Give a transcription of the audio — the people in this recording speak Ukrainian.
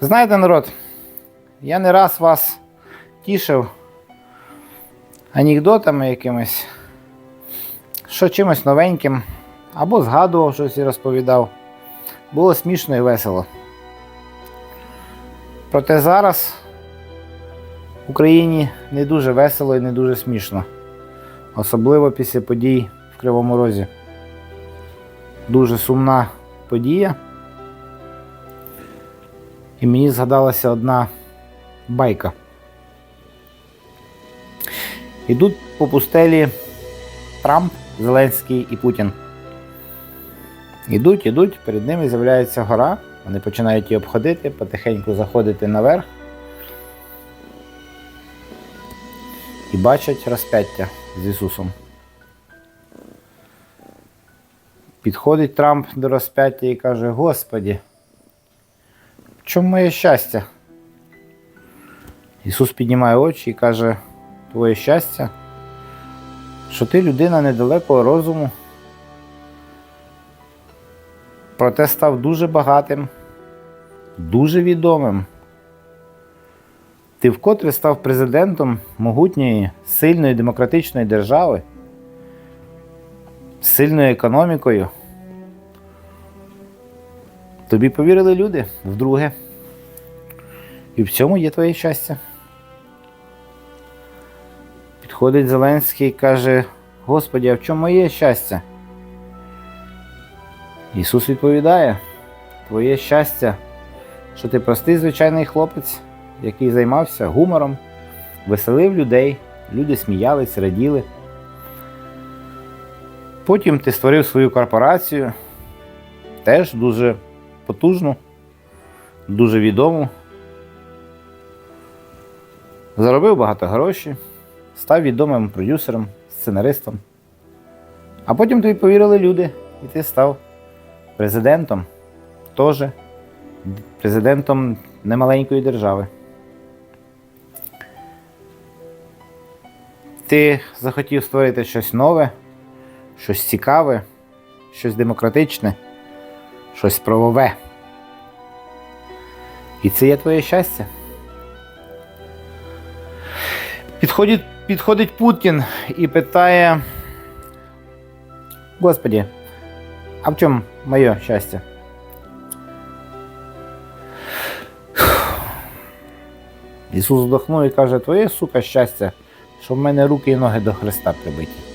Знаєте, народ, я не раз вас тішив анекдотами якимись, що чимось новеньким, або згадував щось і розповідав. Було смішно і весело. Проте зараз в Україні не дуже весело і не дуже смішно. Особливо після подій в Кривому Розі. Дуже сумна подія. І мені згадалася одна байка. Ідуть по пустелі Трамп, Зеленський і Путін. Ідуть, ідуть, перед ними з'являється гора, вони починають її обходити, потихеньку заходити наверх і бачать розп'яття з Ісусом. Підходить Трамп до розп'яття і каже: Господі, чому моє щастя? Ісус піднімає очі і каже: Твоє щастя, що ти людина недалекого розуму, проте став дуже багатим, дуже відомим. Ти вкотре став президентом могутньої, сильної демократичної держави, сильною економікою. Тобі повірили люди вдруге. І в цьому є твоє щастя. Підходить Зеленський і каже: Господі, а в чому моє щастя? Ісус відповідає: Твоє щастя, що ти простий звичайний хлопець, який займався гумором, веселив людей, люди сміялись, раділи. Потім ти створив свою корпорацію, теж дуже потужну, дуже відому. Заробив багато грошей, став відомим продюсером, сценаристом. А потім тобі повірили люди, і ти став президентом, теж президентом немаленької держави. Ти захотів створити щось нове, щось цікаве, щось демократичне, щось правове. І це є твоє щастя. Підходить, підходить Путін і питає: Господи, а в чому моє щастя? Ісус вдохнув і каже, твоє сука щастя, що в мене руки і ноги до Христа прибиті.